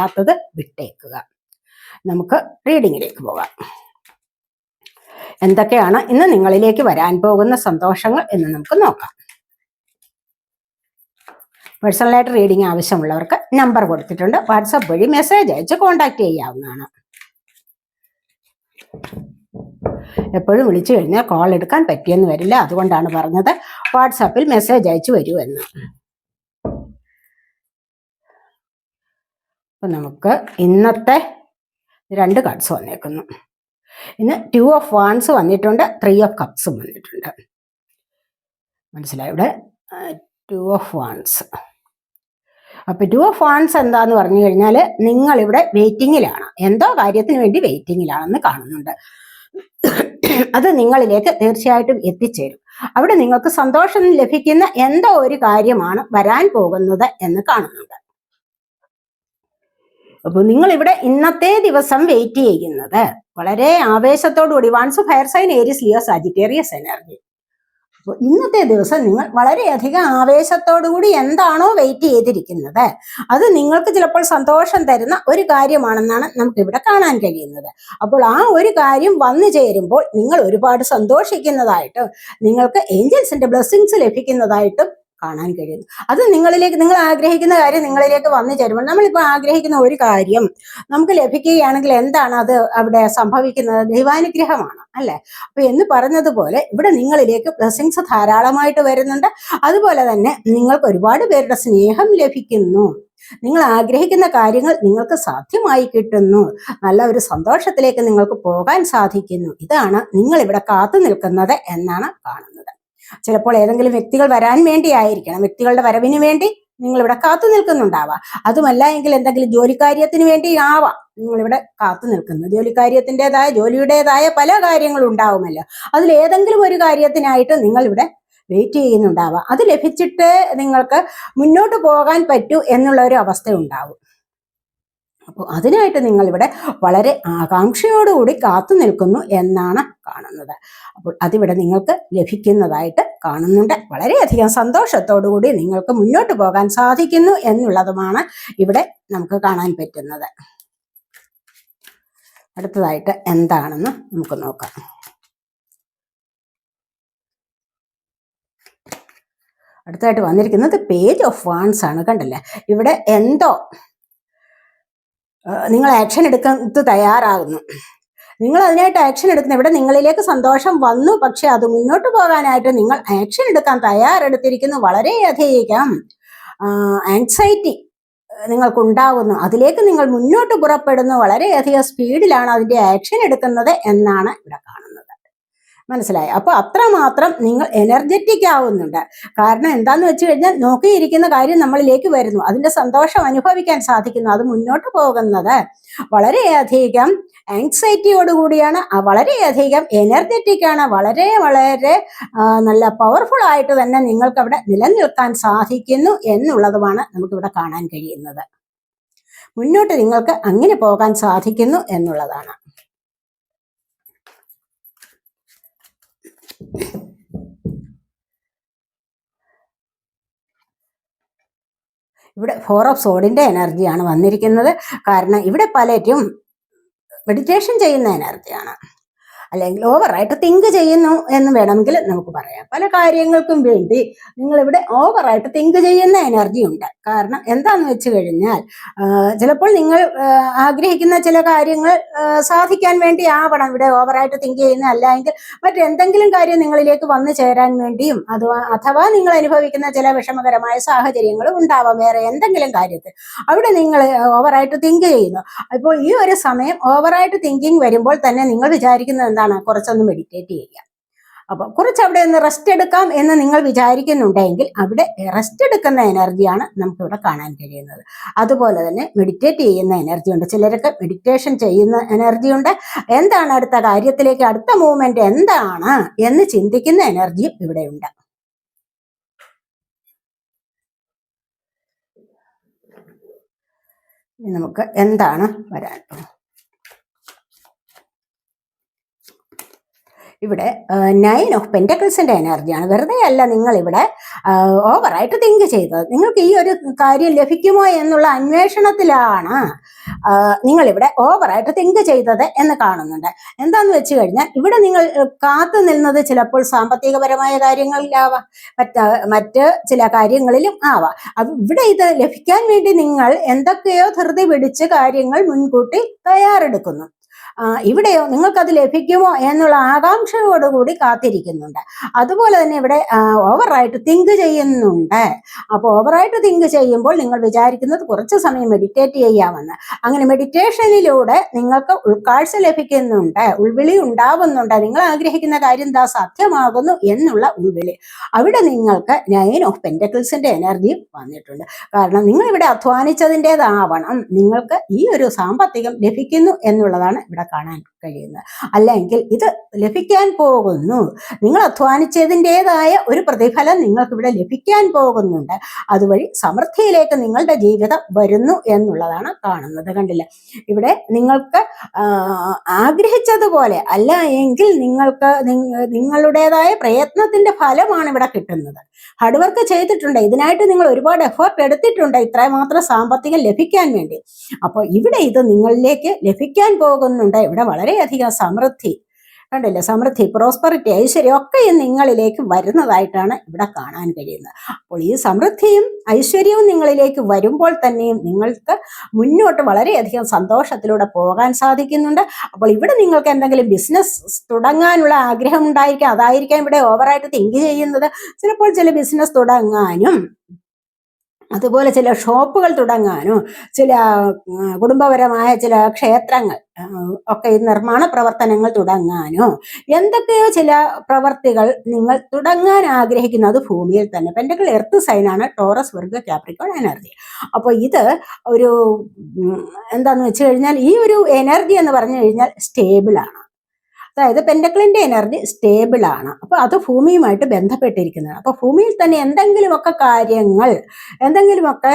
അല്ലാത്തത് വിട്ടേക്കുക. നമുക്ക് റീഡിങ്ങിലേക്ക് പോകാം. എന്തൊക്കെയാണ് ഇന്ന് നിങ്ങളിലേക്ക് വരാൻ പോകുന്ന സന്തോഷങ്ങൾ എന്ന് നമുക്ക് നോക്കാം. പേഴ്സണലായിട്ട് റീഡിംഗ് ആവശ്യമുള്ളവർക്ക് നമ്പർ കൊടുത്തിട്ടുണ്ട്. വാട്സപ്പ് വഴി മെസ്സേജ് അയച്ച് കോൺടാക്ട് ചെയ്യാവുന്നതാണ്. എപ്പോഴും വിളിച്ചു കഴിഞ്ഞാൽ കോൾ എടുക്കാൻ പറ്റിയെന്ന് വരില്ല. അതുകൊണ്ടാണ് പറഞ്ഞത്. വാട്സാപ്പിൽ മെസ്സേജ് അയച്ചു വരൂ എന്ന് അപ്പൊ നമുക്ക് ഇന്നത്തെ രണ്ട് കാർഡ്സ് വന്നേക്കുന്നു. ഇന്ന് ടു ഓഫ് വാൺസ് വന്നിട്ടുണ്ട് ത്രീ ഓഫ് കപ്സും വന്നിട്ടുണ്ട്. മനസ്സിലായി ഇവിടെ? ടു ഓഫ് വാൺസ് അപ്പോൾ ടു ഓഫ് വാൺസ് എന്താന്ന് പറഞ്ഞു കഴിഞ്ഞാൽ നിങ്ങളിവിടെ വെയിറ്റിങ്ങിലാണ് എന്തോ കാര്യത്തിന് വേണ്ടി വെയിറ്റിങ്ങിലാണെന്ന് കാണുന്നുണ്ട്. അത് നിങ്ങളിലേക്ക് തീർച്ചയായിട്ടും എത്തിച്ചേരും. അവിടെ നിങ്ങൾക്ക് സന്തോഷം ലഭിക്കുന്ന എന്തോ ഒരു കാര്യമാണ് വരാൻ പോകുന്നത് എന്ന് കാണുന്നുണ്ട്. അപ്പോൾ നിങ്ങൾ ഇവിടെ ഇന്നത്തെ ദിവസം വെയിറ്റ് ചെയ്യുന്നത്. വളരെ ആവേശത്തോടുകൂടി wands fire sign Aries Leo Sagittarius energy അപ്പോൾ ഇന്നത്തെ ദിവസം നിങ്ങൾ വളരെയധികം ആവേശത്തോടുകൂടി എന്താണോ വെയിറ്റ് ചെയ്തിരിക്കുന്നത്. അത് നിങ്ങൾക്ക് ചിലപ്പോൾ സന്തോഷം തരുന്ന ഒരു കാര്യമാണെന്നാണ് നമുക്ക് ഇവിടെ കാണാൻ കഴിയുന്നത്. അപ്പോൾ ആ ഒരു കാര്യം വന്നു ചേരുമ്പോൾ നിങ്ങൾ ഒരുപാട് സന്തോഷിക്കുന്നതായിട്ടും നിങ്ങൾക്ക് ഏഞ്ചൽസിന്റെ ബ്ലെസ്സിങ്സ് ലഭിക്കുന്നതായിട്ടും കാണാൻ കഴിയുന്നു. അത് നിങ്ങളിലേക്ക് നിങ്ങൾ ആഗ്രഹിക്കുന്ന കാര്യം നിങ്ങളിലേക്ക് വന്നു ചേരുമ്പോൾ നമ്മളിപ്പോൾ ആഗ്രഹിക്കുന്ന ഒരു കാര്യം നമുക്ക് ലഭിക്കുകയാണെങ്കിൽ എന്താണ് അത് അവിടെ സംഭവിക്കുന്നത്? ദൈവാനുഗ്രഹമാണ് അല്ലെ? അപ്പൊ എന്ന് പറഞ്ഞതുപോലെ ഇവിടെ നിങ്ങളിലേക്ക് ബ്ലെസ്സിങ്സ് ധാരാളമായിട്ട് വരുന്നുണ്ട്. അതുപോലെ തന്നെ നിങ്ങൾക്ക് ഒരുപാട് പേരുടെ സ്നേഹം ലഭിക്കുന്നു. നിങ്ങൾ ആഗ്രഹിക്കുന്ന കാര്യങ്ങൾ നിങ്ങൾക്ക് സാധ്യമായി കിട്ടുന്നു. നല്ല ഒരു സന്തോഷത്തിലേക്ക് നിങ്ങൾക്ക് പോകാൻ സാധിക്കുന്നു. ഇതാണ് നിങ്ങൾ ഇവിടെ കാത്തു നിൽക്കുന്നത് എന്നാണ് കാണുന്നത്. ചിലപ്പോൾ ഏതെങ്കിലും വ്യക്തികൾ വരാൻ വേണ്ടിയായിരിക്കണം. വ്യക്തികളുടെ വരവിന് വേണ്ടി നിങ്ങൾ ഇവിടെ കാത്തു നിൽക്കുന്നുണ്ടാവാം. അതുമല്ല എങ്കിൽ എന്തെങ്കിലും ജോലിക്കാര്യത്തിന് വേണ്ടി ആവാം നിങ്ങൾ ഇവിടെ കാത്തു നിൽക്കുന്നു ജോലിക്കാര്യത്തിന്റെതായ ജോലിയുടേതായ പല കാര്യങ്ങളും ഉണ്ടാവുമല്ലോ. അതിൽ ഏതെങ്കിലും ഒരു കാര്യത്തിനായിട്ട് നിങ്ങൾ ഇവിടെ വെയിറ്റ് ചെയ്യുന്നുണ്ടാവാം. അത് ലഭിച്ചിട്ട് നിങ്ങൾക്ക് മുന്നോട്ട് പോകാൻ പറ്റൂ എന്നുള്ള ഒരു അവസ്ഥ ഉണ്ടാവും. അപ്പോൾ അതിനായിട്ട് നിങ്ങൾ ഇവിടെ വളരെ ആകാംക്ഷയോടുകൂടി കാത്തു നിൽക്കുന്നു എന്നാണ് കാണുന്നത്. അപ്പോൾ അതിവിടെ നിങ്ങൾക്ക് ലഭിക്കുന്നതായിട്ട് കാണുന്നുണ്ട്. വളരെയധികം സന്തോഷത്തോടുകൂടി നിങ്ങൾക്ക് മുന്നോട്ട് പോകാൻ സാധിക്കുന്നു എന്നുള്ളതുമാണ് ഇവിടെ നമുക്ക് കാണാൻ പറ്റുന്നത്. അടുത്തതായിട്ട് എന്താണെന്ന് നമുക്ക് നോക്കാം. അടുത്തായിട്ട് വന്നിരിക്കുന്നത് പേജ് ഓഫ് വാൺസ് ആണ് കണ്ടല്ലേ? ഇവിടെ എന്തോ നിങ്ങൾ ആക്ഷൻ എടുക്കാൻ തയ്യാറാകുന്നു. നിങ്ങൾ അതിനായിട്ട് ആക്ഷൻ എടുക്കുന്ന. ഇവിടെ നിങ്ങളിലേക്ക് സന്തോഷം വന്നു. പക്ഷെ അത് മുന്നോട്ട് പോകാനായിട്ട് നിങ്ങൾ ആക്ഷൻ എടുക്കാൻ തയ്യാറെടുത്തിരിക്കുന്നു. വളരെയധികം ആങ്സൈറ്റി നിങ്ങൾക്കുണ്ടാകുന്നു അതിലേക്ക് നിങ്ങൾ മുന്നോട്ട് പുറപ്പെടുന്നു. വളരെയധികം സ്പീഡിലാണ് അതിന്റെ ആക്ഷൻ എടുക്കുന്നത് എന്നാണ് ഇവിടെ കാണുന്നത്. മനസ്സിലായി. അപ്പൊ അത്രമാത്രം നിങ്ങൾ എനർജറ്റിക് ആവുന്നുണ്ട്. കാരണം എന്താന്ന് വെച്ച് കഴിഞ്ഞാൽ നോക്കിയിരിക്കുന്ന കാര്യം നമ്മളിലേക്ക് വരുന്നു. അതിന്റെ സന്തോഷം അനുഭവിക്കാൻ സാധിക്കുന്നു. അത് മുന്നോട്ട് പോകുന്നത് വളരെയധികം ആങ്സൈറ്റിയോടുകൂടിയാണ് വളരെയധികം എനർജറ്റിക് ആണ്. വളരെ വളരെ നല്ല പവർഫുൾ ആയിട്ട് തന്നെ നിങ്ങൾക്ക് അവിടെ നിലനിൽക്കാൻ സാധിക്കുന്നു എന്നുള്ളതുമാണ് നമുക്കിവിടെ കാണാൻ കഴിയുന്നത്. മുന്നോട്ട് നിങ്ങൾക്ക് അങ്ങനെ പോകാൻ സാധിക്കുന്നു എന്നുള്ളതാണ്. ഇവിടെ ഫോർ ഓഫ് സോഡിന്റെ എനർജിയാണ് വന്നിരിക്കുന്നത്. കാരണം ഇവിടെ പലരും മെഡിറ്റേഷൻ ചെയ്യുന്ന എനർജിയാണ് അല്ലെങ്കിൽ ഓവറായിട്ട് തിങ്ക് ചെയ്യുന്നു എന്ന് വേണമെങ്കിൽ നമുക്ക് പറയാം. പല കാര്യങ്ങൾക്കും വേണ്ടി നിങ്ങൾ ഇവിടെ ഓവറായിട്ട് തിങ്ക് ചെയ്യുന്ന എനർജി ഉണ്ട്. കാരണം എന്താന്ന് വെച്ച് കഴിഞ്ഞാൽ ചിലപ്പോൾ നിങ്ങൾ ആഗ്രഹിക്കുന്ന ചില കാര്യങ്ങൾ സാധിക്കാൻ വേണ്ടി ആവണം ഇവിടെ ഓവറായിട്ട് തിങ്ക് ചെയ്യുന്ന അല്ലെങ്കിൽ മറ്റെന്തെങ്കിലും കാര്യം നിങ്ങളിലേക്ക് വന്നു ചേരാൻ വേണ്ടിയും അഥവാ അഥവാ നിങ്ങൾ അനുഭവിക്കുന്ന ചില വിഷമകരമായ സാഹചര്യങ്ങൾ ഉണ്ടാവാം. വേറെ എന്തെങ്കിലും കാര്യത്തിൽ അവിടെ നിങ്ങൾ ഓവറായിട്ട് തിങ്ക് ചെയ്യുന്നു. അപ്പോൾ ഈ ഒരു സമയം ഓവറായിട്ട് തിങ്കിങ് വരുമ്പോൾ തന്നെ നിങ്ങൾ വിചാരിക്കുന്നത് എന്താണ്? കുറച്ചൊന്ന് മെഡിറ്റേറ്റ് ചെയ്യുക. അപ്പൊ കുറച്ച് അവിടെ ഒന്ന് റെസ്റ്റ് എടുക്കാം എന്ന് നിങ്ങൾ വിചാരിക്കുന്നുണ്ടെങ്കിൽ അവിടെ റെസ്റ്റ് എടുക്കുന്ന എനർജിയാണ് നമുക്കിവിടെ കാണാൻ കഴിയുന്നത്. അതുപോലെ തന്നെ മെഡിറ്റേറ്റ് ചെയ്യുന്ന എനർജി ഉണ്ട്. ചിലരൊക്കെ മെഡിറ്റേഷൻ ചെയ്യുന്ന എനർജി ഉണ്ട്. എന്താണ് അടുത്ത കാര്യത്തിലേക്ക് അടുത്ത മൂവ്മെന്റ് എന്താണ് എന്ന് ചിന്തിക്കുന്ന എനർജിയും ഇവിടെ ഉണ്ട്. ഇനി നമുക്ക് എന്താണ് വരാൻ ഇവിടെ നയൻ ഓഫ് പെന്റക്കിൾസിന്റെ എനർജിയാണ് വെറുതെ അല്ല നിങ്ങളിവിടെ ഓവറായിട്ട് തിങ്ക് ചെയ്തത്. നിങ്ങൾക്ക് ഈ ഒരു കാര്യം ലഭിക്കുമോ എന്നുള്ള അന്വേഷണത്തിലാണ് നിങ്ങളിവിടെ ഓവറായിട്ട് തിങ്ക് ചെയ്തത് എന്ന് കാണുന്നുണ്ട്. എന്താന്ന് വെച്ച് കഴിഞ്ഞാൽ ഇവിടെ നിങ്ങൾ കാത്തു നിന്നത് ചിലപ്പോൾ സാമ്പത്തികപരമായ കാര്യങ്ങളിലാവാം. മറ്റ മറ്റ് ചില കാര്യങ്ങളിലും ആവാം. അത് ഇവിടെ ഇത് ലഭിക്കാൻ വേണ്ടി നിങ്ങൾ എന്തൊക്കെയോ ധൃതി പിടിച്ച് കാര്യങ്ങൾ മുൻകൂട്ടി തയ്യാറെടുക്കുന്നു. ഇവിടെയോ നിങ്ങൾക്കത് ലഭിക്കുമോ എന്നുള്ള ആകാംക്ഷയോടുകൂടി കാത്തിരിക്കുന്നുണ്ട്. അതുപോലെ തന്നെ ഇവിടെ ഓവറായിട്ട് തിങ്ക് ചെയ്യുന്നുണ്ട്. അപ്പോൾ ഓവറായിട്ട് തിങ്ക് ചെയ്യുമ്പോൾ നിങ്ങൾ വിചാരിക്കുന്നത് കുറച്ച് സമയം മെഡിറ്റേറ്റ് ചെയ്യാമെന്ന്. അങ്ങനെ മെഡിറ്റേഷനിലൂടെ നിങ്ങൾക്ക് ഉൾക്കാഴ്ച ലഭിക്കുന്നുണ്ട് ഉൾവിളി ഉണ്ടാവുന്നുണ്ട്. നിങ്ങൾ ആഗ്രഹിക്കുന്ന കാര്യം എന്താ സാധ്യമാകുന്നു എന്നുള്ള ഉൾവിളി. അവിടെ നിങ്ങൾക്ക് നയൻ ഓഫ് പെന്റക്കിൾസിന്റെ എനർജി വന്നിട്ടുണ്ട്. കാരണം നിങ്ങൾ ഇവിടെ അധ്വാനിച്ചതിന്റെതാവണം. നിങ്ങൾക്ക് ഈ ഒരു സാമ്പത്തികം ലഭിക്കുന്നു എന്നുള്ളതാണ് ഇവിടെ കാണാൻ കഴിയുന്നത്. അല്ലെങ്കിൽ ഇത് ലഭിക്കാൻ പോകുന്നു. നിങ്ങൾ അധ്വാനിച്ചതിന്റെതായ ഒരു പ്രതിഫലം നിങ്ങൾക്ക് ഇവിടെ ലഭിക്കാൻ പോകുന്നുണ്ട്. അതുവഴി സമൃദ്ധിയിലേക്ക് നിങ്ങളുടെ ജീവിതം വരുന്നു എന്നുള്ളതാണ് കാണുന്നത് കണ്ടില്ല? ഇവിടെ നിങ്ങൾക്ക് ആഗ്രഹിച്ചതുപോലെ അല്ല എങ്കിൽ നിങ്ങൾക്ക് നിങ്ങളുടേതായ പ്രയത്നത്തിന്റെ ഫലമാണ് ഇവിടെ കിട്ടുന്നത്. ഹാർഡ് വർക്ക് ചെയ്തിട്ടുണ്ട്. ഇതിനായിട്ട് നിങ്ങൾ ഒരുപാട് എഫേർട്ട് എടുത്തിട്ടുണ്ട് ഇത്രമാത്രം സാമ്പത്തികം ലഭിക്കാൻ വേണ്ടി. അപ്പോൾ ഇവിടെ ഇത് നിങ്ങളിലേക്ക് ലഭിക്കാൻ പോകുന്നുണ്ട്. ഇവിടെ വളരെയധികം സമൃദ്ധി കണ്ടില്ലേ? സമൃദ്ധി പ്രോസ്പെറിറ്റി ഐശ്വര്യം ഒക്കെ നിങ്ങളിലേക്ക് വരുന്നതായിട്ടാണ് ഇവിടെ കാണാൻ കഴിയുന്നത്. അപ്പോൾ ഈ സമൃദ്ധിയും ഐശ്വര്യവും നിങ്ങളിലേക്ക് വരുമ്പോൾ തന്നെയും നിങ്ങൾക്ക് മുന്നോട്ട് വളരെയധികം സന്തോഷത്തിലൂടെ പോകാൻ സാധിക്കുന്നുണ്ട്. അപ്പോൾ ഇവിടെ നിങ്ങൾക്ക് എന്തെങ്കിലും ബിസിനസ് തുടങ്ങാനുള്ള ആഗ്രഹം ഉണ്ടായിരിക്കാം. അതായിരിക്കാം ഇവിടെ ഓവറായിട്ട് തിങ്ക് ചെയ്യുന്നത്. ചിലപ്പോൾ ചില ബിസിനസ് തുടങ്ങാനും അതുപോലെ ചില ഷോപ്പുകൾ തുടങ്ങാനും ചില കുടുംബപരമായ ചില ക്ഷേത്രങ്ങൾ ഒക്കെ ഈ നിർമ്മാണ പ്രവർത്തനങ്ങൾ തുടങ്ങാനോ? എന്തൊക്കെയോ ചില പ്രവർത്തികൾ നിങ്ങൾ തുടങ്ങാൻ ആഗ്രഹിക്കുന്നത് ഭൂമിയിൽ തന്നെ. പെൻഡകൾ എർത്ത് സൈനാണ് ടോറസ് വർഗ ക്യാപ്രിക്കോൺ എനർജി അപ്പോൾ ഇത് ഒരു എന്താന്ന് വെച്ച് കഴിഞ്ഞാൽ ഈ ഒരു എനർജി എന്ന് പറഞ്ഞു കഴിഞ്ഞാൽ സ്റ്റേബിൾ ആണ്. അതായത് പെൻഡക്കിളിന്റെ എനർജി സ്റ്റേബിൾ ആണ്. അപ്പൊ അത് ഭൂമിയുമായിട്ട് ബന്ധപ്പെട്ടിരിക്കുന്നതാണ്. അപ്പൊ ഭൂമിയിൽ തന്നെ എന്തെങ്കിലുമൊക്കെ കാര്യങ്ങൾ എന്തെങ്കിലുമൊക്കെ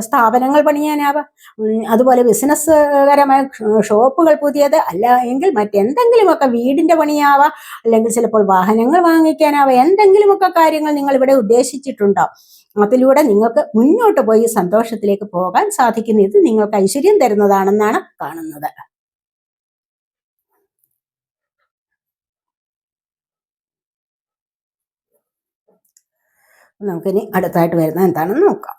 സ്ഥാപനങ്ങൾ പണിയാനാവാം. അതുപോലെ ബിസിനസ് പരമായ ഷോപ്പുകൾ പുതിയത് അല്ല എങ്കിൽ മറ്റെന്തെങ്കിലുമൊക്കെ വീടിന്റെ പണിയാവാം. അല്ലെങ്കിൽ ചിലപ്പോൾ വാഹനങ്ങൾ വാങ്ങിക്കാനാവാം. എന്തെങ്കിലുമൊക്കെ കാര്യങ്ങൾ നിങ്ങൾ ഇവിടെ ഉദ്ദേശിച്ചിട്ടുണ്ടോ? അതിലൂടെ നിങ്ങൾക്ക് മുന്നോട്ട് പോയി സന്തോഷത്തിലേക്ക് പോകാൻ സാധിക്കുന്നു ഇത് നിങ്ങൾക്ക് ഐശ്വര്യം തരുന്നതാണെന്നാണ് കാണുന്നത്. നമുക്കിനി അടുത്തായിട്ട് വരുന്ന എന്താണെന്ന് നോക്കാം.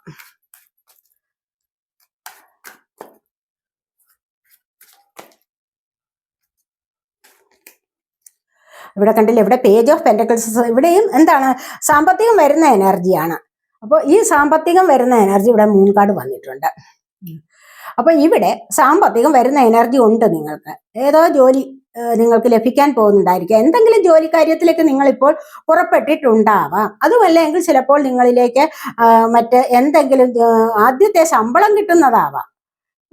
ഇവിടെ കണ്ടില്ല ഇവിടെ പേജ് ഓഫ് പെന്റക്കിൾസ് ഇവിടെയും എന്താണ് സാമ്പത്തികം വരുന്ന എനർജിയാണ് അപ്പോൾ ഈ സാമ്പത്തികം വരുന്ന എനർജി ഇവിടെ മൂൺ കാർഡ് വന്നിട്ടുണ്ട്. അപ്പോൾ അപ്പൊ ഇവിടെ സാമ്പത്തികം വരുന്ന എനർജി ഉണ്ട് നിങ്ങൾക്ക്. ഏതോ ജോലി നിങ്ങൾക്ക് ലഭിക്കാൻ പോകുന്നുണ്ടായിരിക്കാം. എന്തെങ്കിലും ജോലി കാര്യത്തിലേക്ക് നിങ്ങൾ ഇപ്പോൾ പുറപ്പെട്ടിട്ടുണ്ടാവാം അതുമല്ലെങ്കിൽ ചിലപ്പോൾ നിങ്ങളിലേക്ക് മറ്റ് എന്തെങ്കിലും ആദ്യത്തെ ശമ്പളം കിട്ടുന്നതാവാം.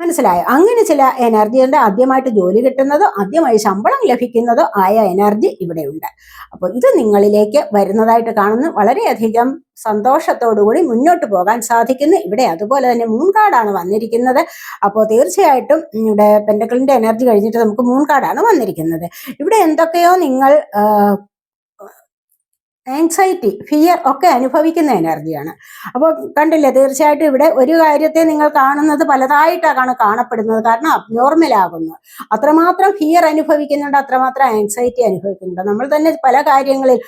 മനസ്സിലായോ? അങ്ങനെ ചില എനർജി ഉണ്ട് ആദ്യമായിട്ട് ജോലി കിട്ടുന്നതോ ആദ്യമായി ശമ്പളം ലഭിക്കുന്നതോ ആയ എനർജി ഇവിടെയുണ്ട്. അപ്പോൾ ഇത് നിങ്ങളിലേക്ക് വരുന്നതായിട്ട് കാണുന്നു. വളരെയധികം സന്തോഷത്തോടുകൂടി മുന്നോട്ട് പോകാൻ സാധിക്കുന്നു. ഇവിടെ അതുപോലെ തന്നെ മൂൺ കാർഡാണ് വന്നിരിക്കുന്നത്. അപ്പോൾ തീർച്ചയായിട്ടും ഇവിടെ പെൻഡക്കിളിന്റെ എനർജി കഴിഞ്ഞിട്ട് നമുക്ക് മൂൺ കാർഡാണ് വന്നിരിക്കുന്നത്. ഇവിടെ എന്തൊക്കെയോ നിങ്ങൾ ആങ്സൈറ്റി ഫിയർ ഒക്കെ അനുഭവിക്കുന്ന എനർജിയാണ് അപ്പോൾ കണ്ടില്ലേ തീർച്ചയായിട്ടും ഇവിടെ ഒരു കാര്യത്തെ നിങ്ങൾ കാണുന്നത് പലതായിട്ടാണ് കാണപ്പെടുന്നത്. കാരണം അബ്നോർമൽ ആകുന്നു. അത്രമാത്രം ഫിയർ അനുഭവിക്കുന്നുണ്ട് അത്രമാത്രം ആങ്സൈറ്റി അനുഭവിക്കുന്നുണ്ട്. നമ്മൾ തന്നെ പല കാര്യങ്ങളിൽ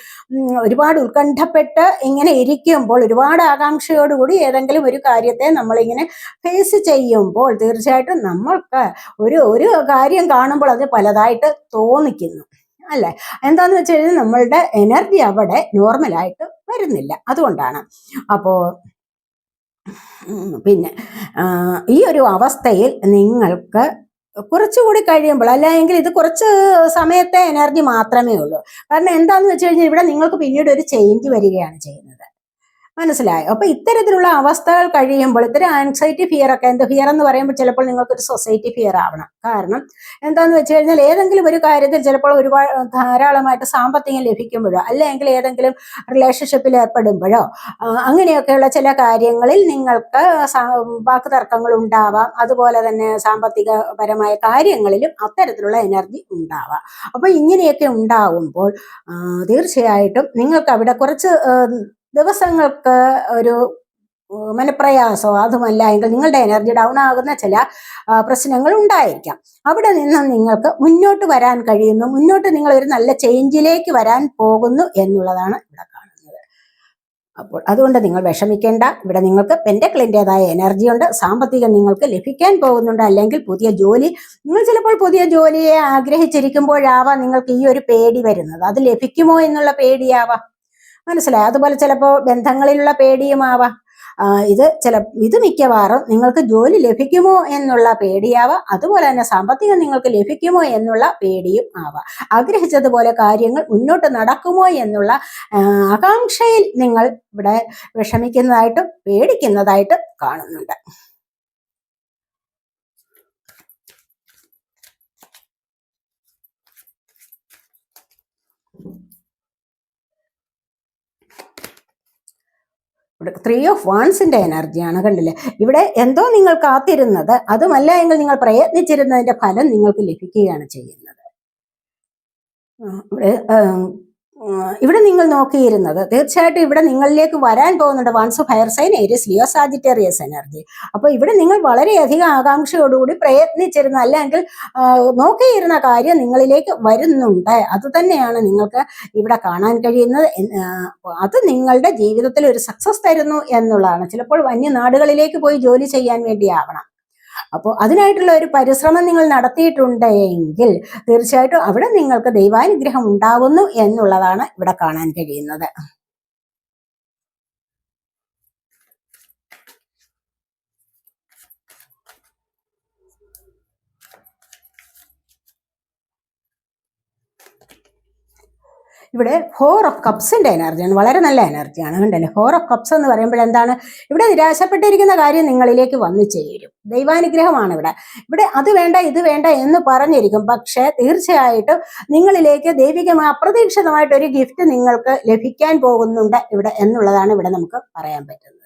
ഒരുപാട് ഉത്കണ്ഠപ്പെട്ട് ഇങ്ങനെ ഇരിക്കുമ്പോൾ ഒരുപാട് ആകാംക്ഷയോടുകൂടി ഏതെങ്കിലും ഒരു കാര്യത്തെ നമ്മളിങ്ങനെ ഫേസ് ചെയ്യുമ്പോൾ തീർച്ചയായിട്ടും നമ്മൾക്ക് ഒരു ഒരു കാര്യം കാണുമ്പോൾ അത് പലതായിട്ട് തോന്നിക്കുന്നു. അല്ലെ? എന്താന്ന് വെച്ച് കഴിഞ്ഞാൽ നമ്മളുടെ എനർജി അവിടെ നോർമലായിട്ട് വരുന്നില്ല. അതുകൊണ്ടാണ്. അപ്പോ പിന്നെ ഈ ഒരു അവസ്ഥയിൽ നിങ്ങൾക്ക് കുറച്ചുകൂടി കഴിയുമ്പോൾ അല്ലെങ്കിൽ ഇത് കുറച്ച് സമയത്തെ എനർജി മാത്രമേ ഉള്ളൂ. കാരണം എന്താന്ന് വെച്ച് കഴിഞ്ഞാൽ ഇവിടെ നിങ്ങൾക്ക് പിന്നീട് ഒരു ചേഞ്ച് വരികയാണ് ചെയ്യുന്നത്. മനസ്സിലായോ. അപ്പൊ ഇത്തരത്തിലുള്ള അവസ്ഥകൾ കഴിയുമ്പോൾ ഇത്തരം ആൻസൈറ്റി ഫിയർ ഒക്കെ എന്ത് ഫിയർ എന്ന് പറയുമ്പോൾ ചിലപ്പോൾ നിങ്ങൾക്ക് ഒരു സൊസൈറ്റി ഫിയർ ആവണം. കാരണം എന്താന്ന് വെച്ച് കഴിഞ്ഞാൽ ഏതെങ്കിലും ഒരു കാര്യത്തിൽ ചിലപ്പോൾ ഒരുപാട് ധാരാളമായിട്ട് സാമ്പത്തികം ലഭിക്കുമ്പോഴോ അല്ലെങ്കിൽ ഏതെങ്കിലും റിലേഷൻഷിപ്പിൽ ഏർപ്പെടുമ്പോഴോ അങ്ങനെയൊക്കെയുള്ള ചില കാര്യങ്ങളിൽ നിങ്ങൾക്ക് വാക്ക് തർക്കങ്ങൾ ഉണ്ടാവാം. അതുപോലെ തന്നെ സാമ്പത്തികപരമായ കാര്യങ്ങളിലും അത്തരത്തിലുള്ള എനർജി ഉണ്ടാവാം. അപ്പൊ ഇങ്ങനെയൊക്കെ ഉണ്ടാവുമ്പോൾ തീർച്ചയായിട്ടും നിങ്ങൾക്ക് അവിടെ കുറച്ച് ദിവസങ്ങൾക്ക് ഒരു മനപ്രയാസോ അതുമല്ല എങ്കിൽ നിങ്ങളുടെ എനർജി ഡൗൺ ആകുന്ന ചില പ്രശ്നങ്ങൾ ഉണ്ടായിരിക്കാം. അവിടെ നിന്ന് നിങ്ങൾക്ക് മുന്നോട്ട് വരാൻ കഴിയുന്നു. മുന്നോട്ട് നിങ്ങൾ ഒരു നല്ല ചേഞ്ചിലേക്ക് വരാൻ പോകുന്നു എന്നുള്ളതാണ് ഇവിടെ കാണുന്നത്. അപ്പോൾ അതുകൊണ്ട് നിങ്ങൾ വിഷമിക്കേണ്ട. ഇവിടെ നിങ്ങൾക്ക് പെൻഡക്ലിന്റെതായ എനർജി ഉണ്ട്. സാമ്പത്തികം നിങ്ങൾക്ക് ലഭിക്കാൻ പോകുന്നുണ്ട്. അല്ലെങ്കിൽ പുതിയ ജോലി നിങ്ങൾ ചിലപ്പോൾ പുതിയ ജോലിയെ ആഗ്രഹിച്ചിരിക്കുമ്പോഴാവാം നിങ്ങൾക്ക് ഈ ഒരു പേടി വരുന്നത്. അത് ലഭിക്കുമോ എന്നുള്ള പേടിയാവാം. മനസ്സിലായി? അതുപോലെ ചിലപ്പോൾ ബന്ധങ്ങളിലുള്ള പേടിയുമാവാം. ഇത് ചില ഇത് മിക്കവാറും നിങ്ങൾക്ക് ജോലി ലഭിക്കുമോ എന്നുള്ള പേടിയാവാം. അതുപോലെ തന്നെ സാമ്പത്തികം നിങ്ങൾക്ക് ലഭിക്കുമോ എന്നുള്ള പേടിയും ആവാം. ആഗ്രഹിച്ചതുപോലെ കാര്യങ്ങൾ മുന്നോട്ട് നടക്കുമോ എന്നുള്ള ആകാംക്ഷയിൽ നിങ്ങൾ ഇവിടെ വിഷമിക്കുന്നതായിട്ടും പേടിക്കുന്നതായിട്ടും കാണുന്നുണ്ട്. ഇവിടെ ത്രീ ഓഫ് വാൺസിന്റെ എനർജിയാണ് കണ്ടില്ലേ? ഇവിടെ എന്തോ നിങ്ങൾ കാത്തിരുന്നത് അതുമല്ല എങ്കിൽ നിങ്ങൾ പ്രയത്നിച്ചിരുന്നതിന്റെ ഫലം നിങ്ങൾക്ക് ലഭിക്കുകയാണ് ചെയ്യുന്നത്. ഇവിടെ ഇവിടെ നിങ്ങൾ നോക്കിയിരുന്നത്. തീർച്ചയായിട്ടും ഇവിടെ നിങ്ങളിലേക്ക് വരാൻ പോകുന്നുണ്ട് wands fire sign Aries Leo Sagittarius energy അപ്പൊ ഇവിടെ നിങ്ങൾ വളരെയധികം ആകാംക്ഷയോടുകൂടി പ്രയത്നിച്ചിരുന്ന അല്ലെങ്കിൽ നോക്കിയിരുന്ന കാര്യം നിങ്ങളിലേക്ക് വരുന്നുണ്ട്. അത് തന്നെയാണ് നിങ്ങൾക്ക് ഇവിടെ കാണാൻ കഴിയുന്നത്. അത് നിങ്ങളുടെ ജീവിതത്തിൽ ഒരു സക്സസ് തരുന്നു എന്നുള്ളതാണ്. ചിലപ്പോൾ വന്യനാടുകളിലേക്ക് പോയി ജോലി ചെയ്യാൻ വേണ്ടിയാവണം അപ്പോൾ അതിനായിട്ടുള്ള ഒരു പരിശ്രമം നിങ്ങൾ നടത്തിയിട്ടുണ്ട് എങ്കിൽ തീർച്ചയായിട്ടും അവിടെ നിങ്ങൾക്ക് ദൈവാനുഗ്രഹം ഉണ്ടാകുന്നു എന്നുള്ളതാണ് ഇവിടെ കാണാൻ കഴിയുന്നത്. ഇവിടെ ഫോർ ഓഫ് കപ്സിന്റെ എനർജിയാണ് വളരെ നല്ല എനർജിയാണ് കണ്ടല്ലേ? ഫോർ ഓഫ് കപ്സ് എന്ന് പറയുമ്പോൾ എന്താണ്? ഇവിടെ നിരാശപ്പെട്ടിരിക്കുന്ന കാര്യം നിങ്ങളിലേക്ക് വന്നു ചേരും. ദൈവാനുഗ്രഹമാണ് ഇവിടെ. ഇവിടെ അത് വേണ്ട ഇത് വേണ്ട എന്ന് പറഞ്ഞിരിക്കും. പക്ഷേ തീർച്ചയായിട്ടും നിങ്ങളിലേക്ക് ദൈവികമായ അപ്രതീക്ഷിതമായിട്ട് ഒരു ഗിഫ്റ്റ് നിങ്ങൾക്ക് ലഭിക്കാൻ പോകുന്നുണ്ട് ഇവിടെ എന്നുള്ളതാണ് ഇവിടെ നമുക്ക് പറയാൻ പറ്റുന്നത്.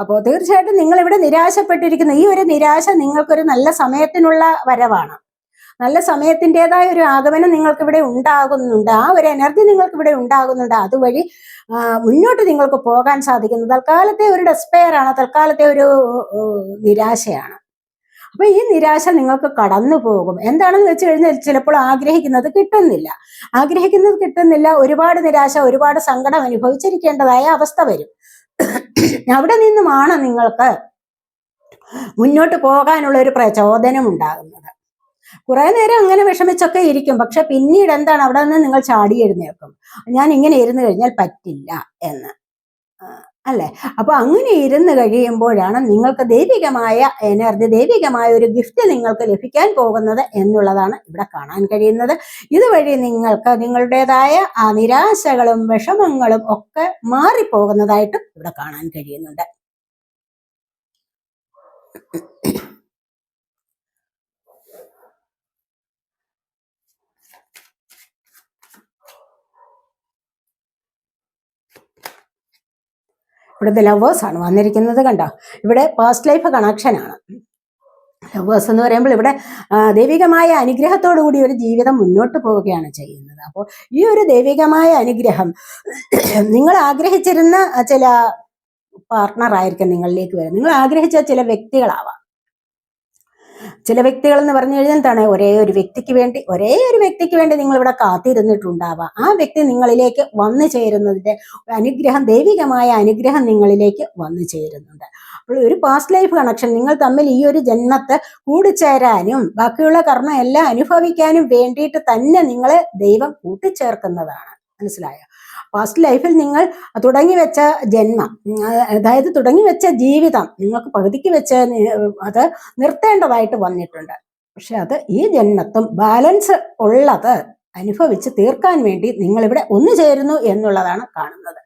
അപ്പോൾ തീർച്ചയായിട്ടും നിങ്ങളിവിടെ നിരാശപ്പെട്ടിരിക്കുന്ന ഈ ഒരു നിരാശ നിങ്ങൾക്കൊരു നല്ല സമയത്തിനുള്ള വരവാണ്. നല്ല സമയത്തിന്റെതായ ഒരു ആഗമനം നിങ്ങൾക്ക് ഇവിടെ ഉണ്ടാകുന്നുണ്ട്. ആ ഒരു എനർജി നിങ്ങൾക്ക് ഇവിടെ ഉണ്ടാകുന്നുണ്ട്. അതുവഴി മുന്നോട്ട് നിങ്ങൾക്ക് പോകാൻ സാധിക്കുന്നു. തൽക്കാലത്തെ ഒരു ഡെസ്പെയർ ആണ്. തൽക്കാലത്തെ ഒരു നിരാശയാണ്. അപ്പൊ ഈ നിരാശ നിങ്ങൾക്ക് കടന്നു പോകും. എന്താണെന്ന് വെച്ച് കഴിഞ്ഞാൽ ചിലപ്പോൾ ആഗ്രഹിക്കുന്നത് കിട്ടുന്നില്ല. ആഗ്രഹിക്കുന്നത് കിട്ടുന്നില്ല ഒരുപാട് നിരാശ ഒരുപാട് സങ്കടം അനുഭവിച്ചിരിക്കേണ്ടതായ അവസ്ഥ വരും. അവിടെ നിന്നുമാണ് നിങ്ങൾക്ക് മുന്നോട്ട് പോകാനുള്ള ഒരു പ്രചോദനം ഉണ്ടാകുന്നത്. കുറെ നേരം അങ്ങനെ വിഷമിച്ചൊക്കെ ഇരിക്കും. പക്ഷെ പിന്നീട് എന്താണ്? അവിടെ നിന്ന് നിങ്ങൾ ചാടി എഴുന്നേൽക്കും. ഞാൻ ഇങ്ങനെ ഇരുന്ന് കഴിഞ്ഞാൽ പറ്റില്ല എന്ന്. അല്ലേ? അപ്പൊ അങ്ങനെ ഇരുന്ന് കഴിയുമ്പോഴാണ് നിങ്ങൾക്ക് ദൈവികമായ എനർജി ദൈവികമായ ഒരു ഗിഫ്റ്റ് നിങ്ങൾക്ക് ലഭിക്കാൻ പോകുന്നത് എന്നുള്ളതാണ് ഇവിടെ കാണാൻ കഴിയുന്നത്. ഇതുവഴി നിങ്ങൾക്ക് നിങ്ങളുടേതായ ആ നിരാശകളും വിഷമങ്ങളും ഒക്കെ മാറിപ്പോകുന്നതായിട്ട് ഇവിടെ കാണാൻ കഴിയുന്നുണ്ട്. ഇവിടുത്തെ ആണ് വന്നിരിക്കുന്നത് കണ്ടോ? ഇവിടെ പാസ്റ്റ് ലൈഫ് കണക്ഷനാണ് ലവേഴ്സ് എന്ന് പറയുമ്പോൾ ഇവിടെ ദൈവികമായ അനുഗ്രഹത്തോടു കൂടി ഒരു ജീവിതം മുന്നോട്ട് പോവുകയാണ് ചെയ്യുന്നത്. അപ്പോൾ ഈ ഒരു ദൈവികമായ അനുഗ്രഹം നിങ്ങൾ ആഗ്രഹിച്ചിരുന്ന ചില പാർട്ട്ണർ ആയിരിക്കും നിങ്ങളിലേക്ക് വരും നിങ്ങൾ ആഗ്രഹിച്ച ചില വ്യക്തികളാവാം. ചില വ്യക്തികൾ എന്ന് പറഞ്ഞു കഴിഞ്ഞാൽ എന്താണ്? ഒരേ ഒരു വ്യക്തിക്ക് വേണ്ടി ഒരേ ഒരു വ്യക്തിക്ക് വേണ്ടി നിങ്ങൾ ഇവിടെ കാത്തിരുന്നിട്ടുണ്ടാവാം. ആ വ്യക്തി നിങ്ങളിലേക്ക് വന്നു ചേരുന്നതിന്റെ അനുഗ്രഹം ദൈവികമായ അനുഗ്രഹം നിങ്ങളിലേക്ക് വന്നു ചേരുന്നുണ്ട്. അപ്പോൾ ഒരു പാസ്റ്റ് ലൈഫ് കണക്ഷൻ നിങ്ങൾ തമ്മിൽ ഈ ഒരു ജന്മത്തെ കൂടിച്ചേരാനും ബാക്കിയുള്ള കർമ്മം എല്ലാം അനുഭവിക്കാനും വേണ്ടിയിട്ട് തന്നെ നിങ്ങളെ ദൈവം കൂട്ടിച്ചേർക്കുന്നതാണ്. മനസ്സിലായോ? പാസ്റ്റ് ലൈഫിൽ നിങ്ങൾ തുടങ്ങി വെച്ച ജന്മം അതായത് തുടങ്ങി വെച്ച ജീവിതം നിങ്ങൾക്ക് പകുതിക്ക് വെച്ച് അത് നിർത്തേണ്ടതായിട്ട് വന്നിട്ടുണ്ട്. പക്ഷെ അത് ഈ ജന്മത്തും ബാലൻസ് ഉള്ളത് അനുഭവിച്ച് തീർക്കാൻ വേണ്ടി നിങ്ങളിവിടെ ഒന്നു ചേരുന്നു എന്നുള്ളതാണ് കാണുന്നത്.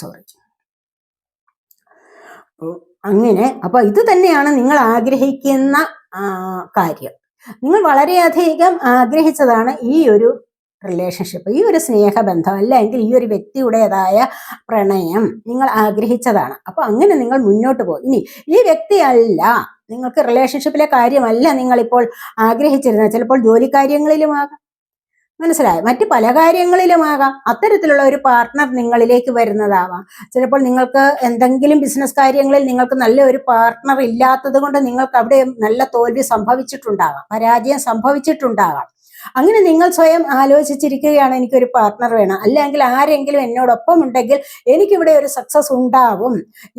സോറി അങ്ങനെ അപ്പൊ ഇത് തന്നെയാണ് നിങ്ങൾ ആഗ്രഹിക്കുന്ന കാര്യം. നിങ്ങൾ വളരെയധികം ആഗ്രഹിച്ചതാണ് ഈ ഒരു റിലേഷൻഷിപ്പ് ഈ ഒരു സ്നേഹബന്ധം അല്ലെങ്കിൽ ഈ ഒരു വ്യക്തിയുടേതായ പ്രണയം നിങ്ങൾ ആഗ്രഹിച്ചതാണ്. അപ്പൊ അങ്ങനെ നിങ്ങൾ മുന്നോട്ട് പോകും. ഇനി ഈ വ്യക്തിയല്ല നിങ്ങൾക്ക് റിലേഷൻഷിപ്പിലെ കാര്യമല്ല നിങ്ങളിപ്പോൾ ആഗ്രഹിച്ചിരുന്നത്. ചിലപ്പോൾ ജോലി കാര്യങ്ങളിലുമാകാം മനസ്സിലായോ? മറ്റ് പല കാര്യങ്ങളിലുമാകാം അത്തരത്തിലുള്ള ഒരു പാർട്ട്ണർ നിങ്ങളിലേക്ക് വരുന്നതാവാം. ചിലപ്പോൾ നിങ്ങൾക്ക് എന്തെങ്കിലും ബിസിനസ് കാര്യങ്ങളിൽ നിങ്ങൾക്ക് നല്ല ഒരു പാർട്ട്ണർ ഇല്ലാത്തത് കൊണ്ട് നിങ്ങൾക്ക് അവിടെ നല്ല തോൽവി സംഭവിച്ചിട്ടുണ്ടാകാം പരാജയം സംഭവിച്ചിട്ടുണ്ടാകാം അങ്ങനെ നിങ്ങൾ സ്വയം ആലോചിച്ചിരിക്കുകയാണ് എനിക്കൊരു പാർട്ണർ വേണം. അല്ലെങ്കിൽ ആരെങ്കിലും എന്നോടൊപ്പം ഉണ്ടെങ്കിൽ എനിക്കിവിടെ ഒരു സക്സസ് ഉണ്ടാവും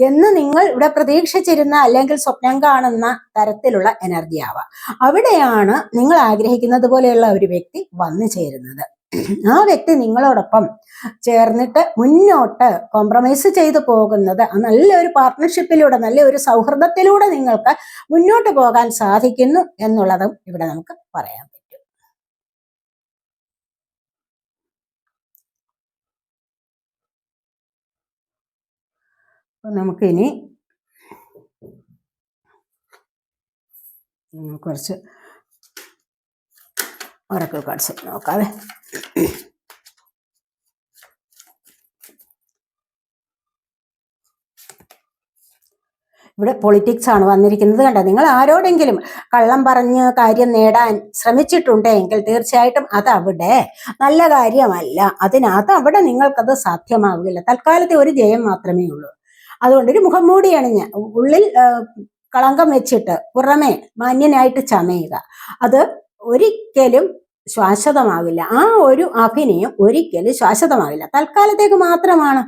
എന്ന് നിങ്ങൾ ഇവിടെ പ്രതീക്ഷിച്ചിരുന്ന അല്ലെങ്കിൽ സ്വപ്നം കാണുന്ന തരത്തിലുള്ള എനർജി ആവാം. അവിടെയാണ് നിങ്ങൾ ആഗ്രഹിക്കുന്നത് പോലെയുള്ള ഒരു വ്യക്തി വന്നു ചേരുന്നത്. ആ വ്യക്തി നിങ്ങളോടൊപ്പം ചേർന്നിട്ട് മുന്നോട്ട് കോംപ്രമൈസ് ചെയ്ത് പോകുന്നത് നല്ലൊരു പാർട്ട്ണർഷിപ്പിലൂടെ നല്ലൊരു സൗഹൃദത്തിലൂടെ നിങ്ങൾക്ക് മുന്നോട്ട് പോകാൻ സാധിക്കുന്നു എന്നുള്ളതും ഇവിടെ നമുക്ക് പറയാം. അപ്പൊ നമുക്കിനി കുറച്ച് ഒറക്കൽ കാണിച്ചു നോക്കാവേ. ഇവിടെ പൊളിറ്റിക്സ് ആണ് വന്നിരിക്കുന്നത് കണ്ട? നിങ്ങൾ ആരോടെങ്കിലും കള്ളം പറഞ്ഞ് കാര്യം നേടാൻ ശ്രമിച്ചിട്ടുണ്ടെങ്കിൽ തീർച്ചയായിട്ടും അത് അവിടെ നല്ല കാര്യമല്ല. അതിനകത്ത് അവിടെ നിങ്ങൾക്കത് സാധ്യമാവില്ല തൽക്കാലത്തെ ഒരു ജയം മാത്രമേ ഉള്ളൂ. അതുകൊണ്ട് ഒരു മുഖം മൂടി അണിഞ്ഞ് ഉള്ളിൽ കളങ്കം വെച്ചിട്ട് പുറമേ മാന്യനായിട്ട് ചമയുക. അത് ഒരിക്കലും ശാശ്വതമാവില്ല ആ ഒരു അഭിനയം ഒരിക്കലും ശാശ്വതമാവില്ല തൽക്കാലത്തേക്ക് മാത്രമാണ്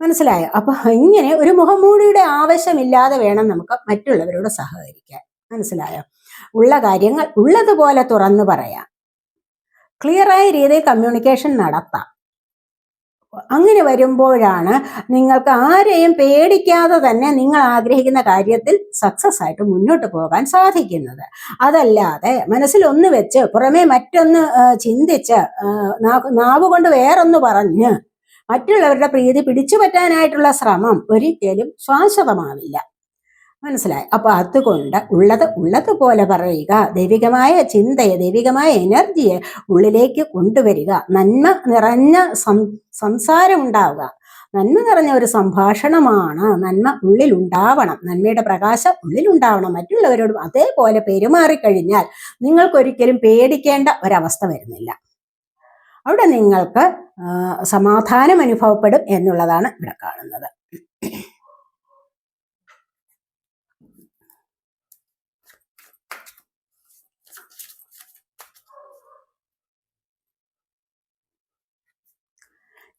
മനസ്സിലായോ? അപ്പൊ ഇങ്ങനെ ഒരു മുഖംമൂടിയുടെ ആവശ്യമില്ലാതെ വേണം നമുക്ക് മറ്റുള്ളവരോട് സഹകരിക്കാൻ. മനസ്സിലായോ? ഉള്ള കാര്യങ്ങൾ ഉള്ളതുപോലെ തുറന്നു പറയാം. ക്ലിയറായ രീതിയിൽ കമ്മ്യൂണിക്കേഷൻ നടത്താം. അങ്ങനെ വരുമ്പോഴാണ് നിങ്ങൾക്ക് ആരെയും പേടിക്കാതെ തന്നെ നിങ്ങൾ ആഗ്രഹിക്കുന്ന കാര്യത്തിൽ സക്സസ് ആയിട്ട് മുന്നോട്ട് പോകാൻ സാധിക്കുന്നത്. അതല്ലാതെ മനസ്സിൽ ഒന്ന് വെച്ച് പുറമേ മറ്റൊന്ന് ചിന്തിച്ച് നാവ് കൊണ്ട് വേറൊന്ന് പറഞ്ഞ് മറ്റുള്ളവരുടെ പ്രീതി പിടിച്ചു പറ്റാനായിട്ടുള്ള ശ്രമം ഒരിക്കലും ശാശ്വതമാവില്ല. മനസ്സിലായി. അപ്പൊ അതുകൊണ്ട് ഉള്ളത് ഉള്ളതുപോലെ പറയുക ദൈവികമായ ചിന്തയെ ദൈവികമായ എനർജിയെ ഉള്ളിലേക്ക് കൊണ്ടുവരിക നന്മ നിറഞ്ഞ സം സംസാരം ഉണ്ടാവുക. നന്മ നിറഞ്ഞ ഒരു സംഭാഷണമാണ് നന്മ ഉള്ളിൽ ഉണ്ടാവണം. നന്മയുടെ പ്രകാശം ഉള്ളിൽ ഉണ്ടാവണം. മറ്റുള്ളവരോടും അതേപോലെ പെരുമാറിക്കഴിഞ്ഞാൽ നിങ്ങൾക്കൊരിക്കലും പേടിക്കേണ്ട ഒരവസ്ഥ വരുന്നില്ല. അവിടെ നിങ്ങൾക്ക് സമാധാനം അനുഭവപ്പെടും എന്നുള്ളതാണ് ഇവിടെ കാണുന്നത്.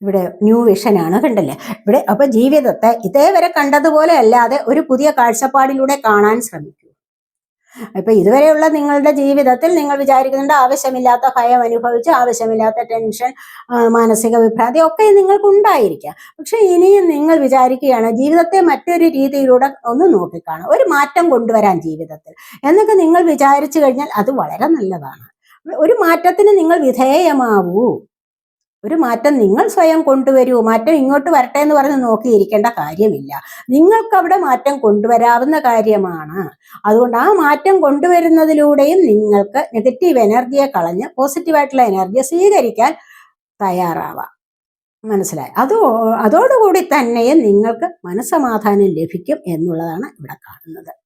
ഇവിടെ ന്യൂ വിഷനാണ് കണ്ടല്ലേ? ഇവിടെ അപ്പൊ ജീവിതത്തെ ഇതേവരെ കണ്ടതുപോലെ അല്ലാതെ ഒരു പുതിയ കാഴ്ചപ്പാടിലൂടെ കാണാൻ ശ്രമിക്കൂ. ഇപ്പൊ ഇതുവരെയുള്ള നിങ്ങളുടെ ജീവിതത്തിൽ നിങ്ങൾ വിചാരിക്കുന്നുണ്ട് ആവശ്യമില്ലാത്ത ഭയം അനുഭവിച്ച് ആവശ്യമില്ലാത്ത ടെൻഷൻ മാനസിക വിഭ്രാന്തി ഒക്കെ നിങ്ങൾക്ക് ഉണ്ടായിരിക്കാം. പക്ഷെ ഇനിയും നിങ്ങൾ വിചാരിക്കുകയാണ് ജീവിതത്തെ മറ്റൊരു രീതിയിലൂടെ ഒന്ന് നോക്കിക്കാണാം. ഒരു മാറ്റം കൊണ്ടുവരാൻ ജീവിതത്തിൽ. എന്നൊക്കെ നിങ്ങൾ വിചാരിച്ചു കഴിഞ്ഞാൽ അത് വളരെ നല്ലതാണ്. ഒരു മാറ്റത്തിന് നിങ്ങൾ വിധേയമാവൂ. ഒരു മാറ്റം നിങ്ങൾ സ്വയം കൊണ്ടുവരൂ മാറ്റം ഇങ്ങോട്ട് വരട്ടെ എന്ന് പറഞ്ഞ് നോക്കിയിരിക്കേണ്ട കാര്യമില്ല. നിങ്ങൾക്ക് അവിടെ മാറ്റം കൊണ്ടുവരാവുന്ന കാര്യമാണ്. അതുകൊണ്ട് ആ മാറ്റം കൊണ്ടുവരുന്നതിലൂടെയും നിങ്ങൾക്ക് നെഗറ്റീവ് എനർജിയെ കളഞ്ഞ് പോസിറ്റീവായിട്ടുള്ള എനർജിയെ സ്വീകരിക്കാൻ തയ്യാറാവാം. മനസ്സിലായി? അതോ അതോടുകൂടി തന്നെയും നിങ്ങൾക്ക് മനസ്സമാധാനം ലഭിക്കും എന്നുള്ളതാണ് ഇവിടെ കാണുന്നത്.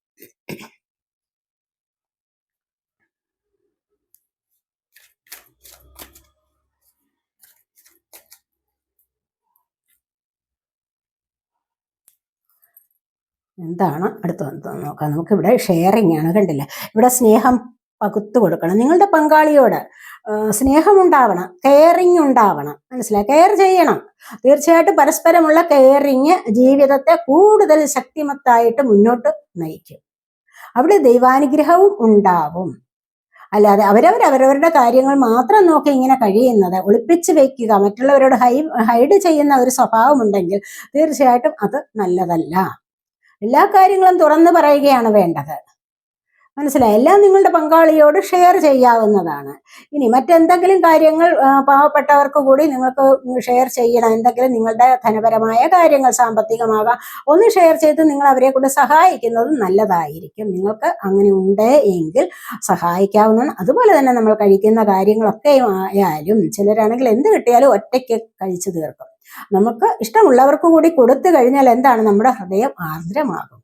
എന്താണ്? അടുത്ത് നോക്കാം. നമുക്കിവിടെ ഷെയറിംഗ് ആണ്. കണ്ടില്ല? ഇവിടെ സ്നേഹം പകുത്തു കൊടുക്കണം. നിങ്ങളുടെ പങ്കാളിയോട് സ്നേഹം സ്നേഹമുണ്ടാവണം. കെയറിങ് ഉണ്ടാവണം. മനസ്സിലായി? കെയർ ചെയ്യണം. തീർച്ചയായിട്ടും പരസ്പരമുള്ള കെയറിങ് ജീവിതത്തെ കൂടുതൽ ശക്തിമത്തായിട്ട് മുന്നോട്ട് നയിക്കും. അവിടെ ദൈവാനുഗ്രഹവും ഉണ്ടാവും. അല്ലാതെ അവരവർ അവരവരുടെ കാര്യങ്ങൾ മാത്രം നോക്കി ഇങ്ങനെ കഴിയുന്നത് ഒളിപ്പിച്ച് വെക്കുക മറ്റുള്ളവരോട് ഹൈ ഹൈഡ് ചെയ്യുന്ന ഒരു സ്വഭാവമുണ്ടെങ്കിൽ തീർച്ചയായിട്ടും അത് നല്ലതല്ല. എല്ലാ കാര്യങ്ങളും തുറന്നു പറയുകയാണ് വേണ്ടത്. മനസ്സിലായി? എല്ലാം നിങ്ങളുടെ പങ്കാളിയോട് ഷെയർ ചെയ്യാവുന്നതാണ്. ഇനി മറ്റെന്തെങ്കിലും കാര്യങ്ങൾ പാവപ്പെട്ടവർക്ക് കൂടി നിങ്ങൾക്ക് ഷെയർ ചെയ്യണം. എന്തെങ്കിലും നിങ്ങളുടെ ധനപരമായ കാര്യങ്ങൾ സാമ്പത്തികമാകാം. ഒന്ന് ഷെയർ ചെയ്ത് നിങ്ങൾ അവരെ കൂടെ സഹായിക്കുന്നത് നല്ലതായിരിക്കും. നിങ്ങൾക്ക് അങ്ങനെ ഉണ്ട് എങ്കിൽ സഹായിക്കാവുന്നതാണ്. അതുപോലെ തന്നെ നമ്മൾ കഴിക്കുന്ന കാര്യങ്ങളൊക്കെ ആയാലും ചിലരാണെങ്കിൽ എന്ത് കിട്ടിയാലും ഒറ്റയ്ക്ക് കഴിച്ചു തീർക്കും. നമുക്ക് ഇഷ്ടമുള്ളവർക്ക് കൂടി കൊടുത്തു കഴിഞ്ഞാൽ എന്താണ്? നമ്മുടെ ഹൃദയം ആർദ്രമാകും.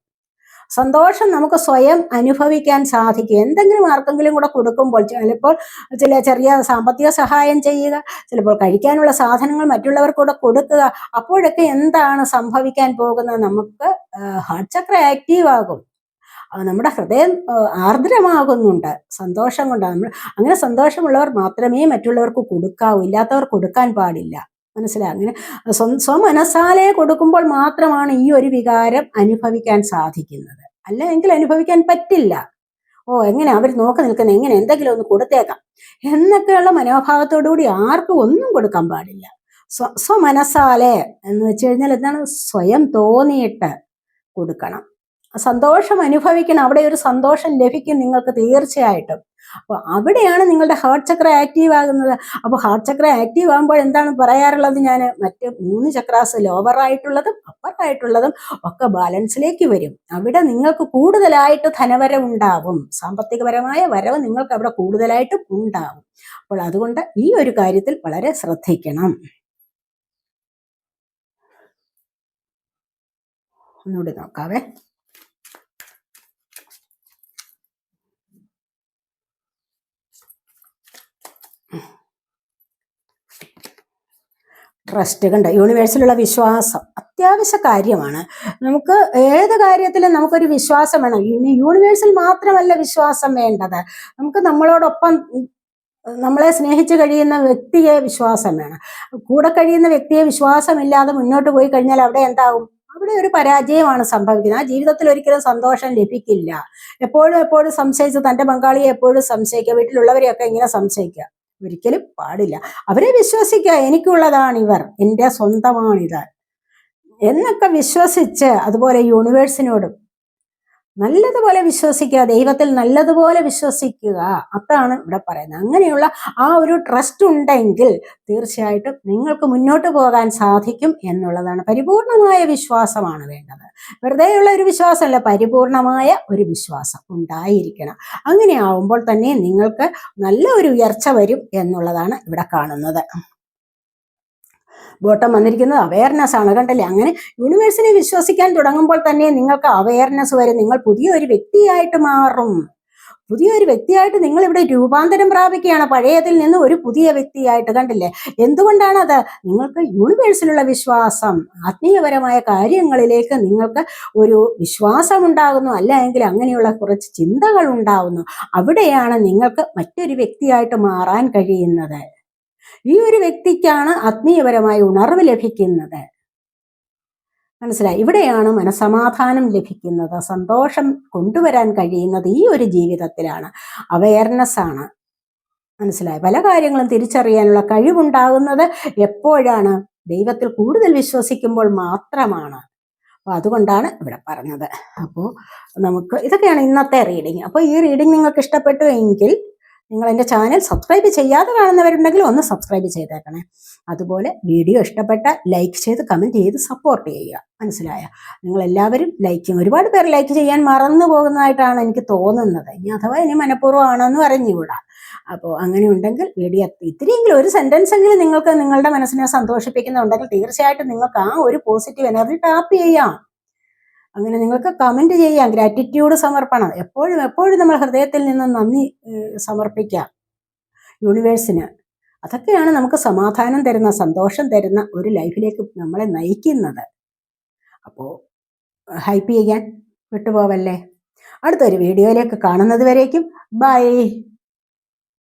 സന്തോഷം നമുക്ക് സ്വയം അനുഭവിക്കാൻ സാധിക്കും. എന്തെങ്കിലും ആർക്കെങ്കിലും കൂടെ കൊടുക്കുമ്പോൾ ചിലപ്പോൾ ചില ചെറിയ സാമ്പത്തിക സഹായം ചെയ്യുക ചിലപ്പോൾ കഴിക്കാനുള്ള സാധനങ്ങൾ മറ്റുള്ളവർക്ക് കൂടെ കൊടുക്കുക അപ്പോഴൊക്കെ എന്താണ് സംഭവിക്കാൻ പോകുന്നത്? നമുക്ക് ഹാർട്ട് ചക്ര ആക്റ്റീവ് ആകും. നമ്മുടെ ഹൃദയം ആർദ്രമാകുന്നുണ്ട്. സന്തോഷം കൊണ്ടാണ്. നമ്മൾ അങ്ങനെ സന്തോഷമുള്ളവർ മാത്രമേ മറ്റുള്ളവർക്ക് കൊടുക്കാവൂ. ഇല്ലാത്തവർ കൊടുക്കാൻ പാടില്ല. മനസ്സിലായി? അങ്ങനെ സ്വ- സ്വമനസാലെ കൊടുക്കുമ്പോൾ മാത്രമാണ് ഈ ഒരു വികാരം അനുഭവിക്കാൻ സാധിക്കുന്നത്. അല്ല എങ്കിൽ അനുഭവിക്കാൻ പറ്റില്ല. ഓ എങ്ങനെ അവർ നോക്കി നിൽക്കുന്നത് എങ്ങനെ എന്തെങ്കിലും ഒന്ന് കൊടുത്തേക്കാം. എന്നൊക്കെയുള്ള മനോഭാവത്തോടുകൂടി ആർക്കും ഒന്നും കൊടുക്കാൻ പാടില്ല. സ്വ സ്വമനസാലെ എന്ന് വെച്ച് കഴിഞ്ഞാൽ എന്താണ്? സ്വയം തോന്നിയിട്ട് കൊടുക്കണം. സന്തോഷം അനുഭവിക്കണം. അവിടെ ഒരു സന്തോഷം ലഭിക്കും നിങ്ങൾക്ക് തീർച്ചയായിട്ടും. അപ്പോൾ അവിടെയാണ് നിങ്ങളുടെ ഹാർട്ട് ചക്ര ആക്റ്റീവ് ആകുന്നത്. അപ്പോൾ ഹാർട്ട് ചക്ര ആക്റ്റീവ് ആകുമ്പോൾ എന്താണ് പറയാറുള്ളത് ഞാൻ? മറ്റ് മൂന്ന് ചക്രാസ് ലോവർ ആയിട്ടുള്ളതും അപ്പർ ആയിട്ടുള്ളതും ഒക്കെ ബാലൻസിലേക്ക് വരും. അവിടെ നിങ്ങൾക്ക് കൂടുതലായിട്ട് ധനവരവ് ഉണ്ടാവും. സാമ്പത്തികപരമായ വരവ് നിങ്ങൾക്ക് അവിടെ കൂടുതലായിട്ടും ഉണ്ടാവും. അപ്പോൾ അതുകൊണ്ട് ഈ ഒരു കാര്യത്തിൽ വളരെ ശ്രദ്ധിക്കണം. ഒന്നുകൂടി നോക്കാവേ. ട്രസ്റ്റ് കണ്ട യൂണിവേഴ്സിലുള്ള വിശ്വാസം അത്യാവശ്യ കാര്യമാണ്. നമുക്ക് ഏത് കാര്യത്തിലും നമുക്കൊരു വിശ്വാസം വേണം. യൂണിവേഴ്സിൽ മാത്രമല്ല വിശ്വാസം വേണ്ടത്. നമുക്ക് നമ്മളോടൊപ്പം നമ്മളെ സ്നേഹിച്ച് കഴിയുന്ന വ്യക്തിയെ വിശ്വാസം വേണം. കൂടെ കഴിയുന്ന വ്യക്തിയെ വിശ്വാസമില്ലാതെ മുന്നോട്ട് പോയി കഴിഞ്ഞാൽ അവിടെ എന്താകും അവിടെ ഒരു പരാജയമാണ് സംഭവിക്കുന്നത്. ആ ജീവിതത്തിൽ ഒരിക്കലും സന്തോഷം ലഭിക്കില്ല. എപ്പോഴും എപ്പോഴും സംശയിച്ച് തന്റെ പങ്കാളിയെ എപ്പോഴും സംശയിക്കുക വീട്ടിലുള്ളവരെയൊക്കെ ഇങ്ങനെ സംശയിക്കുക. ഒരിക്കലും പാടില്ല. അവരെ വിശ്വസിക്കുക എനിക്കുള്ളതാണ് ഇവർ എന്റെ സ്വന്തമാണിത്. എന്നൊക്കെ വിശ്വസിച്ച് അതുപോലെ യൂണിവേഴ്സിനോടും നല്ലതുപോലെ വിശ്വസിക്കുക ദൈവത്തിൽ നല്ലതുപോലെ വിശ്വസിക്കുക. അതാണ് ഇവിടെ പറയുന്നത്. അങ്ങനെയുള്ള ആ ഒരു ട്രസ്റ്റ് ഉണ്ടെങ്കിൽ തീർച്ചയായിട്ടും നിങ്ങൾക്ക് മുന്നോട്ട് പോകാൻ സാധിക്കും എന്നുള്ളതാണ്. പരിപൂർണമായ വിശ്വാസമാണ് വേണ്ടത്. വെറുതെയുള്ള ഒരു വിശ്വാസമല്ല പരിപൂർണമായ ഒരു വിശ്വാസം ഉണ്ടായിരിക്കണം. അങ്ങനെ ആവുമ്പോൾ തന്നെ നിങ്ങൾക്ക് നല്ല ഒരു ഉയർച്ച വരും എന്നുള്ളതാണ് ഇവിടെ കാണുന്നത്. ബോട്ടം വന്നിരിക്കുന്നത് അവയർനെസ് ആണ്. കണ്ടല്ലേ? അങ്ങനെ യൂണിവേഴ്സിനെ വിശ്വസിക്കാൻ തുടങ്ങുമ്പോൾ തന്നെ നിങ്ങൾക്ക് അവയർനെസ് വരെ നിങ്ങൾ പുതിയൊരു വ്യക്തിയായിട്ട് മാറും. പുതിയൊരു വ്യക്തിയായിട്ട് നിങ്ങൾ ഇവിടെ രൂപാന്തരം പ്രാപിക്കുകയാണ്. പഴയതിൽ നിന്ന് ഒരു പുതിയ വ്യക്തിയായിട്ട് കണ്ടില്ലേ? എന്തുകൊണ്ടാണ് അത് നിങ്ങൾക്ക് യൂണിവേഴ്സിലുള്ള വിശ്വാസം ആത്മീയപരമായ കാര്യങ്ങളിലേക്ക് നിങ്ങൾക്ക് ഒരു വിശ്വാസം ഉണ്ടാകുന്നു അല്ലെങ്കിൽ അങ്ങനെയുള്ള കുറച്ച് ചിന്തകൾ ഉണ്ടാകുന്നു അവിടെയാണ് നിങ്ങൾക്ക് മറ്റൊരു വ്യക്തിയായിട്ട് മാറാൻ കഴിയുന്നത്. ഈ ഒരു വ്യക്തിക്കാണ് ആത്മീയപരമായ ഉണർവ് ലഭിക്കുന്നത്. മനസ്സിലായി? ഇവിടെയാണ് മനസമാധാനം ലഭിക്കുന്നത്. സന്തോഷം കൊണ്ടുവരാൻ കഴിയുന്നത് ഈ ഒരു ജീവിതത്തിലാണ്. അവയർനെസ് ആണ്. മനസ്സിലായി? പല കാര്യങ്ങളും തിരിച്ചറിയാനുള്ള കഴിവുണ്ടാകുന്നത് എപ്പോഴാണ്? ദൈവത്തിൽ കൂടുതൽ വിശ്വസിക്കുമ്പോൾ മാത്രമാണ്. അപ്പോൾ അതുകൊണ്ടാണ് ഇവിടെ പറഞ്ഞത്. അപ്പോൾ നമുക്ക് ഇതൊക്കെയാണ് ഇന്നത്തെ റീഡിങ് അപ്പോൾ ഈ റീഡിങ് നിങ്ങൾക്ക് ഇഷ്ടപ്പെട്ടു എങ്കിൽ നിങ്ങൾ എന്റെ ചാനൽ സബ്സ്ക്രൈബ് ചെയ്യാതെ കാണുന്നവരുണ്ടെങ്കിൽ ഒന്ന് സബ്സ്ക്രൈബ് ചെയ്തേക്കണേ. അതുപോലെ വീഡിയോ ഇഷ്ടപ്പെട്ട ലൈക്ക് ചെയ്ത് കമന്റ് ചെയ്ത് സപ്പോർട്ട് ചെയ്യുക. മനസ്സിലായ? നിങ്ങൾ എല്ലാവരും ലൈക്ക് ഒരുപാട് പേർ ലൈക്ക് ചെയ്യാൻ മറന്നു പോകുന്നതായിട്ടാണ് എനിക്ക് തോന്നുന്നത്. ഇനി അഥവാ ഇനി മനഃപൂർവമാണെന്ന് അറിഞ്ഞുകൂടാ. അപ്പോൾ അങ്ങനെ ഉണ്ടെങ്കിൽ വീഡിയോ ഇത്തിരിയെങ്കിലും ഒരു സെന്റൻസ് എങ്കിലും നിങ്ങൾക്ക് നിങ്ങളുടെ മനസ്സിനെ സന്തോഷിപ്പിക്കുന്നുണ്ടെങ്കിൽ തീർച്ചയായിട്ടും നിങ്ങൾക്ക് ആ ഒരു പോസിറ്റീവ് എനർജി ടാപ്പ് ചെയ്യാം. അങ്ങനെ നിങ്ങൾക്ക് കമന്റ് ചെയ്യാം ഗ്രാറ്റിറ്റ്യൂഡ് സമർപ്പണം. എപ്പോഴും എപ്പോഴും നമ്മൾ ഹൃദയത്തിൽ നിന്ന് നന്ദി സമർപ്പിക്കാം യൂണിവേഴ്സിന് അതൊക്കെയാണ് നമുക്ക് സമാധാനം തരുന്ന സന്തോഷം തരുന്ന ഒരു ലൈഫിലേക്ക് നമ്മളെ നയിക്കുന്നത്. അപ്പോൾ ഹൈപ്പ് ചെയ്യാൻ വിട്ടുപോവല്ലേ? അടുത്തൊരു വീഡിയോയിലേക്ക് കാണുന്നത് വരേക്കും. ബൈ